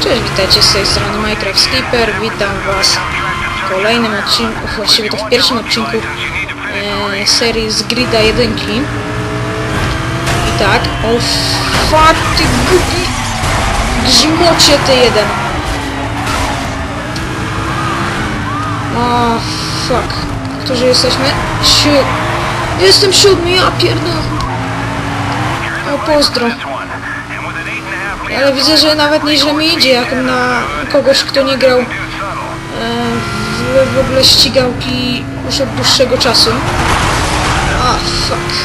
Witajcie z tej strony Minecraft Skipper, witam was w kolejnym odcinku, właściwie to w pierwszym odcinku e, serii z Grida 1. I tak, o fuck, ty głupi grzmocie ty jeden. O fuck, którzy jesteśmy? Siu... Jestem siódmy, ja pierdolę. O pozdro. Ale widzę, że nawet nieźle mi idzie, jak na kogoś, kto nie grał e, w, w ogóle ścigałki już od dłuższego czasu. A, fuck.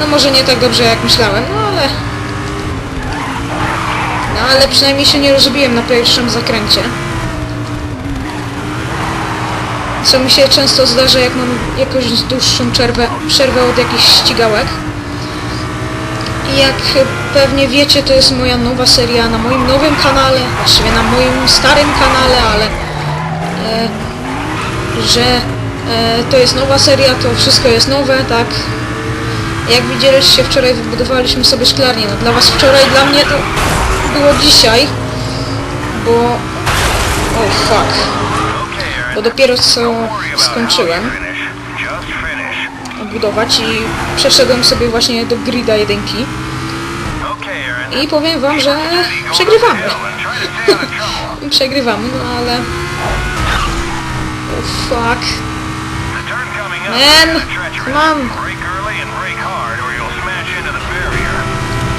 No może nie tak dobrze, jak myślałem, no ale... No ale przynajmniej się nie rozbiłem na pierwszym zakręcie. Co mi się często zdarza, jak mam jakąś dłuższą przerwę od jakichś ścigałek. Jak pewnie wiecie, to jest moja nowa seria na moim nowym kanale, właściwie na moim starym kanale, ale e, że e, to jest nowa seria, to wszystko jest nowe, tak? Jak widzieliście, wczoraj wybudowaliśmy sobie szklarnię. No dla was wczoraj, dla mnie to było dzisiaj, bo... Oh fuck. Bo dopiero co skończyłem budować i przeszedłem sobie właśnie do grida jedynki. I powiem wam, że przegrywamy. przegrywamy, no ale... Oh fuck. Man, on.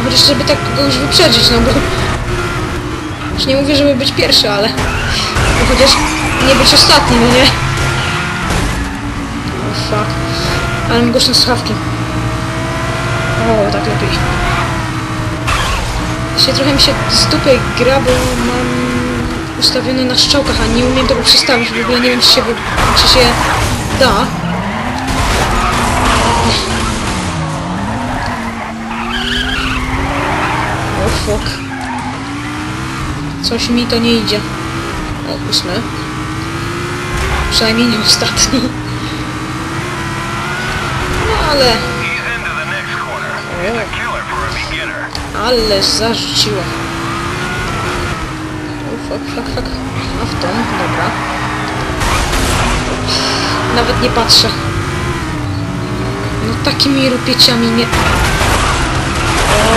Chociaż żeby tak kogoś wyprzedzić, no bo... Już nie mówię, żeby być pierwszy, ale... No chociaż nie być ostatni, no nie? Oh fuck. Ale mam głośne słuchawki. O, tak lepiej. Trochę mi się z dupy gra, bo mam ustawiony na strzałkach, a nie umiem tego przestawić. W ogóle nie wiem, czy się, czy się da. O fuck. Coś mi to nie idzie. O, ósmy. Przynajmniej nie ostatni. No ale... Ale zarzuciło. O, fuck, fuck, fuck. A w tą, dobra. Nawet nie patrzę. No takimi rupieciami nie... O,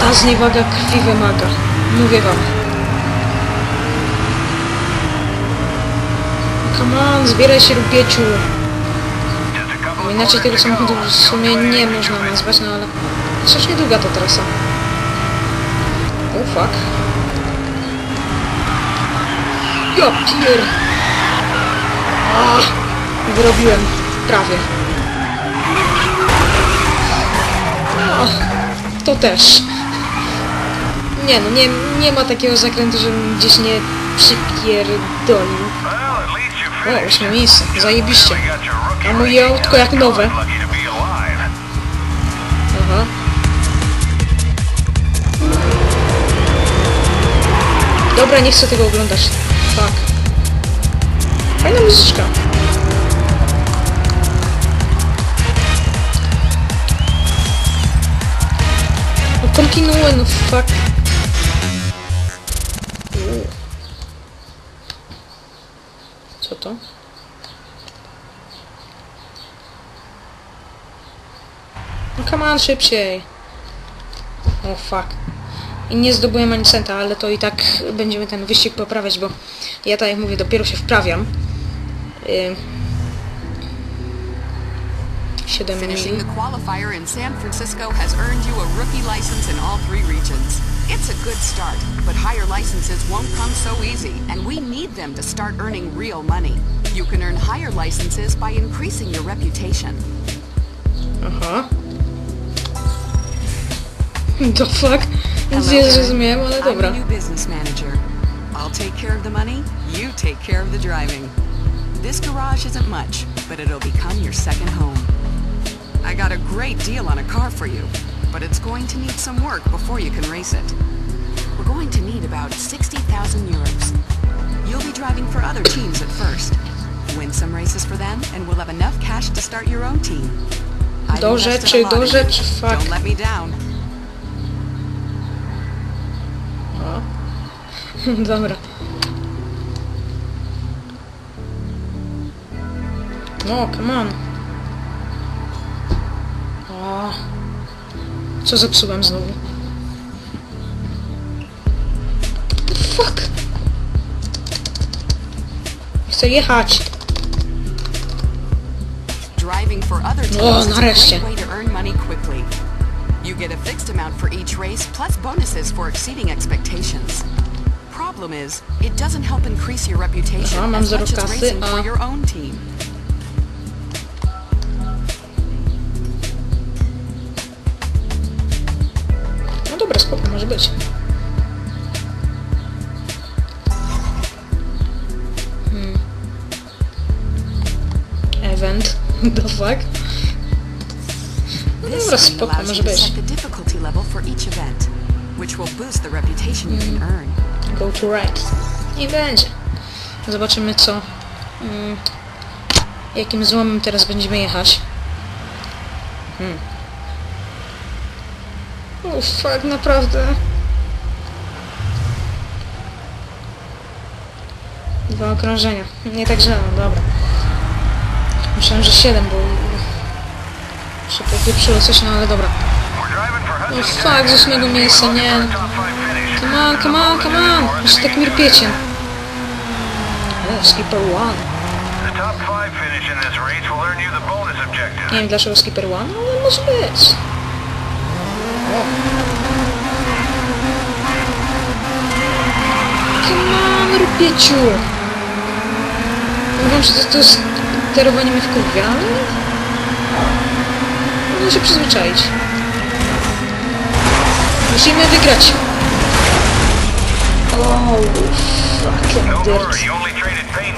ta zniewaga krwi wymaga. Mówię wam. Come on, zbieraj się rupieciu. Inaczej tego samochodu w sumie nie można nazwać, no ale... Strasznie długa ta trasa. Oh fuck. Ja pier... Wyrobiłem. Prawie. To też. Nie no, nie, nie ma takiego zakrętu, żebym gdzieś nie przypierdolił. O, ósme miejsce. Zajebiście. A moje autko jak nowe. Dobra, nie chcę tego oglądać. Fuck. Fajna muzyczka. No kontynuuję, no fuck. Co to? No come on, szybciej. O fuck. I nie zdobyłem ani centa, ale to i tak będziemy ten wyścig poprawiać, bo ja tak jak mówię, dopiero się wprawiam. Yy. 7 Finishing the qualifier in San Francisco has earned you a rookie license in all three regions. It's a good start, but higher licenses won't come so easy, and we need them to start earning real money. You can earn higher licenses by increasing your reputation. Aha. To fuck. Nic nie zrozumiałem, ale I'm dobra. new business manager. I'll take care of the money, you take care of the driving. This garage isn't much, but it'll become your second home. I got a great deal on a car for you, but it's going to need some work before you can race it. We're going to need about 60,000 euros. You'll be driving for other teams at first. Win some races for them, and we'll have enough cash to start your own team. I've Do invested a rzeczy, lot do in you. rzeczy, fuck. Don't let me down. Dobra. No, come on. O. Co zepsułem znowu? Fuck! Chcę jechać. Driving for other teams O, is a nareszcie. way to earn money quickly. You get a fixed amount for each race, plus bonuses for exceeding expectations. Problem is, it doesn't help increase your reputation Aha, as much as racing for your own team. No dobra, spoko, może być. Hmm. Event. The fuck? No This dobra, spoko, allows może you to być. set the difficulty level for each event, which will boost the reputation you Hmm. can earn. Go to right. I będzie. Zobaczymy co... Mm, jakim złomem teraz będziemy jechać. Hmm. Fuck, naprawdę. Dwa okrążenia. Nie tak źle, no dobra. Myślałem, że siedem, bo... się popieprzyło coś, no ale dobra. O fuck, z ósmego miejsca, nie. Come on, come on, come on! Już tak mi rpiecie. O, skipper one. The top five finish in this race will earn you the bonus objective. Nie wiem dlaczego skipper one, ale może być. Come on, rupieciu! Mówią, że to, to sterowanie mnie w kurwie, ale... Mogę się przyzwyczaić. Musimy wygrać.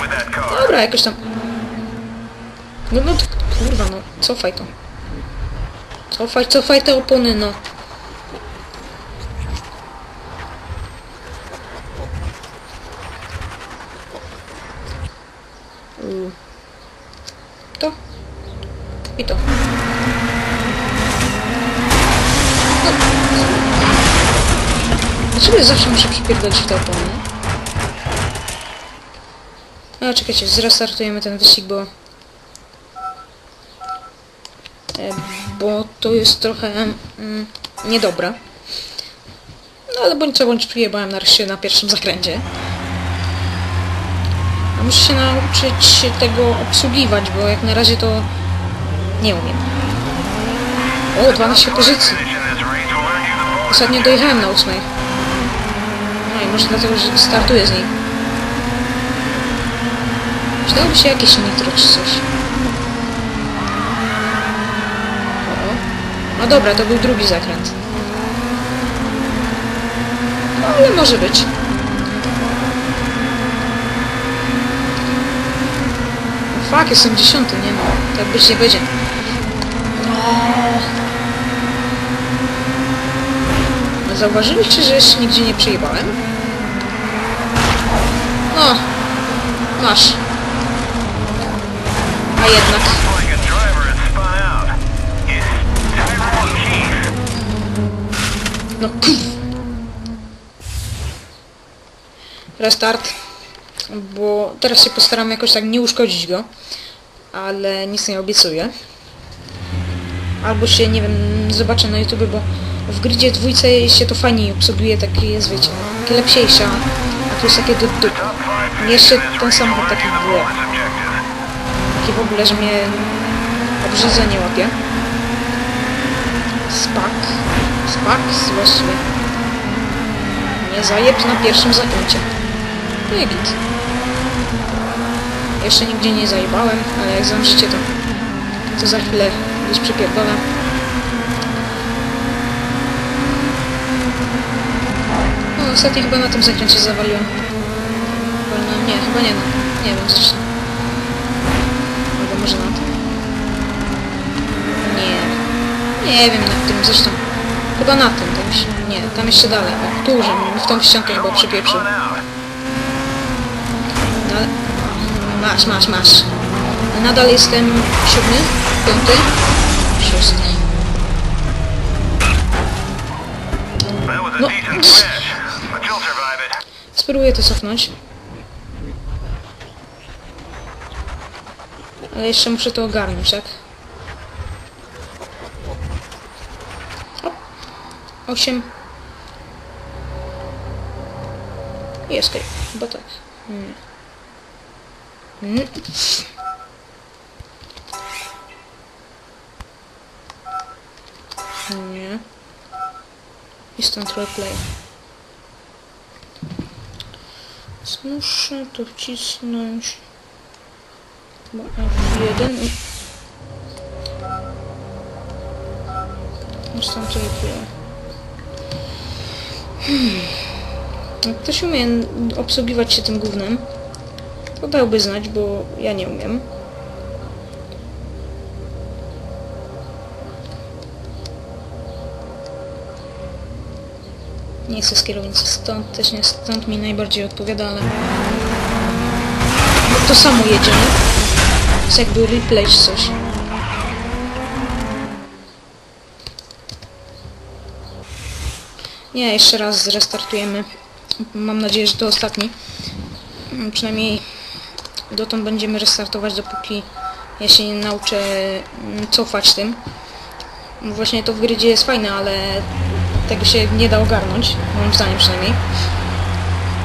With that car. Dobra, jakoś tam... No, no, to- kurwa, no, cofaj to. Cofaj, cofaj te opony, no. U. To. I to. Kurde, zawsze muszę przypierdolić w topo, nie? No, czekajcie, zrestartujemy ten wyścig, bo... E, bo to jest trochę... Mm, niedobra. No ale bądź co bądź przyjebałem nareszcie na pierwszym zakręcie. A muszę się nauczyć tego obsługiwać, bo jak na razie to nie umiem. O, 12 pozycji. Ostatnio dojechałem na 8 może dlatego, że startuję z niej. Przydałoby się jakieś nitro czy coś. O. No dobra, to był drugi zakręt. No, ale może być. No, fuck, jestem dziesiąty, nie no. Tak być nie będzie. No. Zauważyliście, że jeszcze nigdzie nie przyjebałem? No, masz. A jednak. No kurw. Restart. Bo teraz się postaram jakoś tak nie uszkodzić go. Ale nic nie obiecuję. Albo się, nie wiem, zobaczę na YouTube, bo w gridzie dwójce się to fajniej obsługuje, takie jest, wiecie, takie. Jest takie dup dup. Jeszcze ten samochód taki było. Takie w ogóle, że mnie obrzydzenie łapie. Spak. Spak właściwie. Nie zajeb na pierwszym zakręcie. No i git. Jeszcze nigdzie nie zajebałem, ale jak zdążycie to, to za chwilę gdzieś przypierdolę. No ostatnio chyba na tym zakręcie zawaliłem. Wolno, nie, chyba nie no. Nie wiem zresztą. Albo może na tym? Nie. Nie wiem na tym zresztą. Chyba na tym, tam się, nie, tam jeszcze dalej. O, żebym w tą ściankę chyba przypieprzył. Spun out. No, ale- masz, masz, masz. Nadal jestem siódmy, piąty, szósty. No. Spróbuję to cofnąć. Ale jeszcze muszę to ogarnąć, tak? O. Osiem. I escape. Chyba tak. Nie. Mm. Nie. Instant replay. Więc Muszę to wcisnąć. Chyba F1 i... Replay. Hmm. Ktoś umie obsługiwać się tym gównem, to dałby znać, bo ja nie umiem. Nie chcę z kierownicy stąd, też nie stąd mi najbardziej odpowiada, ale... No to samo jedzie, nie? Jest jakby replay czy coś. Nie, jeszcze raz zrestartujemy. Mam nadzieję, że to ostatni. Przynajmniej dotąd będziemy restartować, dopóki ja się nie nauczę cofać tym. Właśnie to w grydzie jest fajne, ale tego się nie da ogarnąć, moim zdaniem przynajmniej.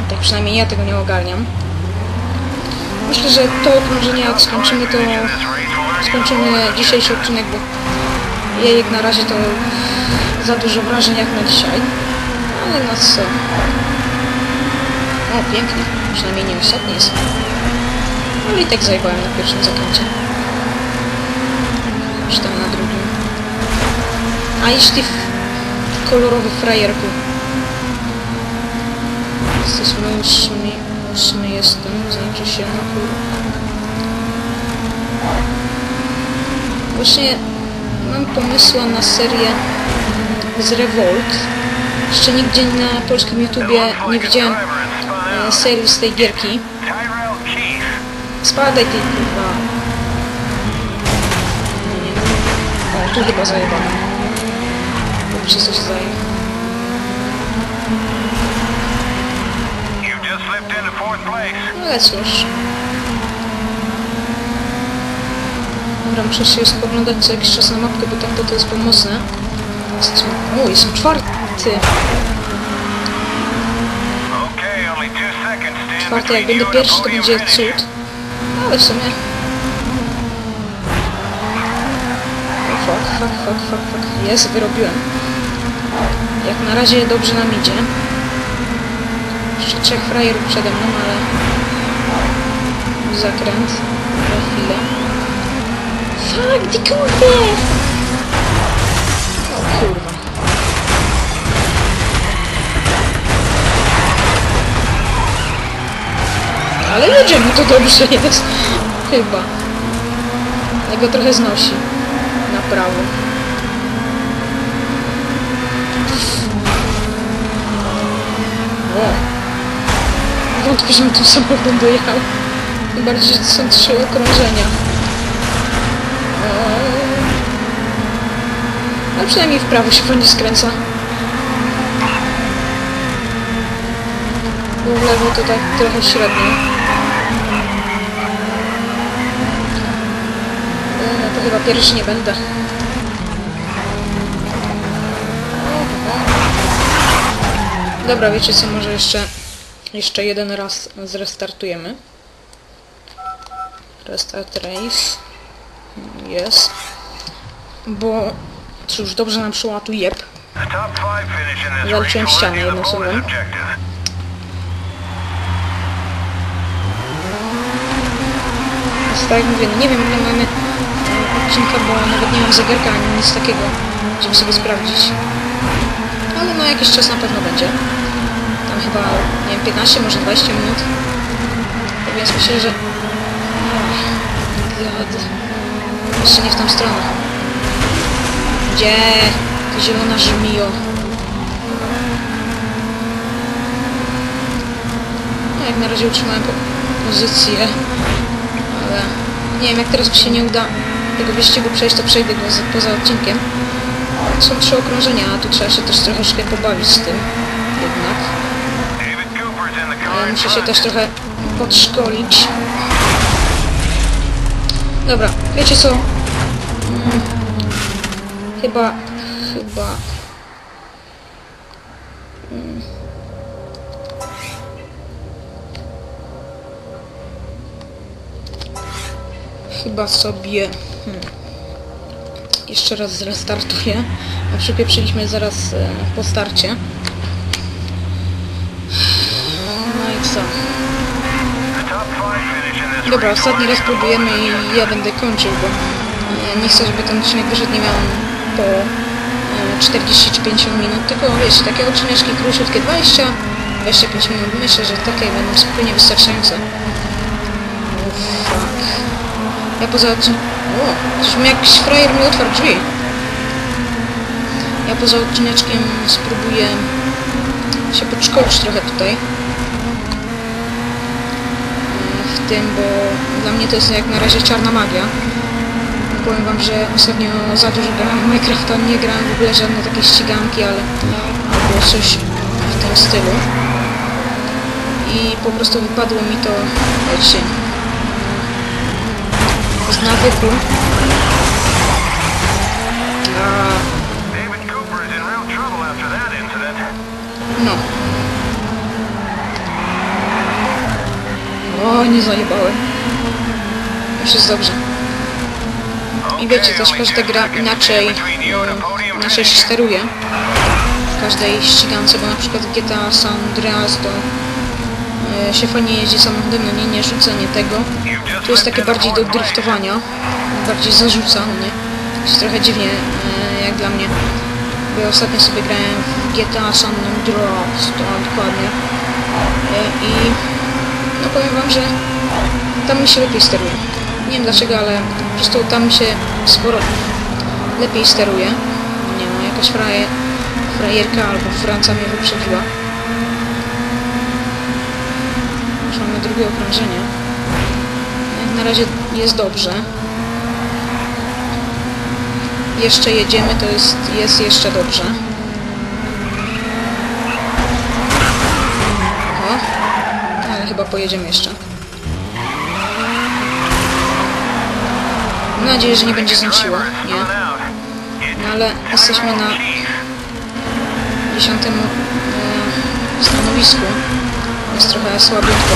Tak przynajmniej ja tego nie ogarniam. Myślę, że to okrążenie jak skończymy, to skończymy dzisiejszy odcinek, bo ja jak na razie to za dużo wrażeń jak na dzisiaj. Ale no co. O, pięknie. Przynajmniej nie ostatni jest. Ale i tak zajebałem na pierwszym zakręcie. Czy tam na drugim. A jeśli kolorowy frajerku. Jesteśmy ósmy, ósmy jestem, znaczy się na kur... Właśnie mam pomysła na serię z Revolt. Jeszcze nigdzie na polskim YouTubie nie widziałem e, serii z tej gierki. Spadaj ty kurwa. O, tu chyba zajebane. Przez coś place. No ale cóż. Dobra, muszę się spoglądać co jakiś czas na mapkę, bo tak to, to jest pomocne. Jesteśmy... O, jestem czwarty. Czwarty, jak będę pierwszy, to będzie cud. Ale w sumie... O, fuck, fuck, fuck, fuck, fuck. Jest, wyrobiłem. Jak na razie dobrze nam idzie. Jeszcze trzech frajerów przede mną, ale... Zakręt. Za chwilę. Fuck, ty! O kurwa. Ale jedziemy, to dobrze jest. Chyba. Go trochę znosi. Na prawo. O. Wątpię, żebym tym samochodem dojechał. Tym bardziej, że to są trzy okrążenia. Ale przynajmniej w prawo się fajnie skręca. Bo w lewo to tak trochę średnio. E, No to chyba pierwszy nie będę. Dobra, wiecie co, może jeszcze jeszcze jeden raz zrestartujemy. Restart race. Jest. Bo cóż, dobrze nam szła tu jeb. Walczyłem ścianę jednym słowem. tak jak mówię, no nie wiem ile mamy e, odcinka, bo nawet nie mam zegarka ani nic takiego, żeby sobie sprawdzić. Ale no jakiś czas na pewno będzie. Chyba, nie wiem, 15, może 20 minut. Tak Więc myślę, że... God. Jeszcze nie w tą stronę. Gdzie? Ty zielona żmijo. Jak na razie utrzymałem po pozycję. Ale nie wiem, jak teraz mi się nie uda tego wyścigu przejść, to przejdę go za, poza odcinkiem. Są trzy okrążenia, a tu trzeba się też troszeczkę pobawić z tym. Jednak. David Cooper's in the car. ale muszę się też trochę podszkolić. Dobra, wiecie co? Mm, chyba, chyba... Mm. Chyba sobie... Hmm, jeszcze raz zrestartuję. Przypieprzyliśmy zaraz e, po starcie. No i co? The top five finish in this Dobra, ostatni raz próbujemy i ja będę kończył, bo nie chcę, żeby ten odcinek wyszedł, nie miałem po e, 40 czy 50 minut, tylko wiecie, takie odcineczki króciutkie, 20, 25 minut, myślę, że takie będą zupełnie wystarczające. Fuck. Ja poza odcinkiem... O, coś mi jakiś frajer mi otwarł drzwi. Ja poza odcineczkiem spróbuję się podszkolić trochę tutaj tym, bo dla mnie to jest jak na razie czarna magia. Powiem wam, że ostatnio za dużo grałem w Minecrafta, nie grałem w ogóle żadne takie ściganki, ale było coś w tym stylu. I po prostu wypadło mi to, wiecie, z nawyku. A, David O, nie zajebałem. Już jest dobrze. I wiecie, też każda gra inaczej, e, inaczej się steruje. W każdej ścigance, bo na przykład GTA San Andreas to e, się fajnie jeździ samochodem, no nie, nie rzuca, nie tego. Tu jest takie bardziej do driftowania, bardziej zarzuca, no nie. Jest trochę dziwnie, e, jak dla mnie. Bo ja ostatnio sobie grałem w GTA San Andreas, to dokładnie. E, I no powiem wam, że tam mi się lepiej steruje. Nie wiem dlaczego, ale po prostu tam się sporo lepiej steruje. Nie no, jakaś fraje, frajerka albo Franca mnie wyprzedziła. Już mamy drugie okrążenie. Jak na razie jest dobrze. Jeszcze jedziemy, to jest, jest jeszcze dobrze. O, ale chyba pojedziemy jeszcze. Mam nadzieję, że nie będzie znuciło. Nie. No ale jesteśmy na dziesiątym e, stanowisku. Jest trochę słabiutko.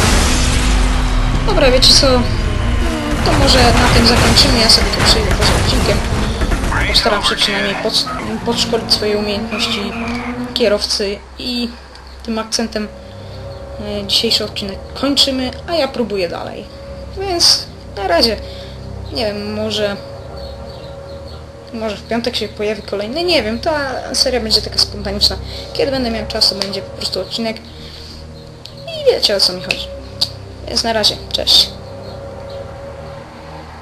Dobra, wiecie co? To może na tym zakończymy. Ja sobie tu przejdę poza odcinkiem. Postaram się przynajmniej pod, podszkolić swoje umiejętności kierowcy i tym akcentem dzisiejszy odcinek kończymy, a ja próbuję dalej. Więc na razie, nie wiem, może może w piątek się pojawi kolejny, nie wiem, ta seria będzie taka spontaniczna. Kiedy będę miał czas, to będzie po prostu odcinek i wiecie o co mi chodzi. Więc na razie, cześć.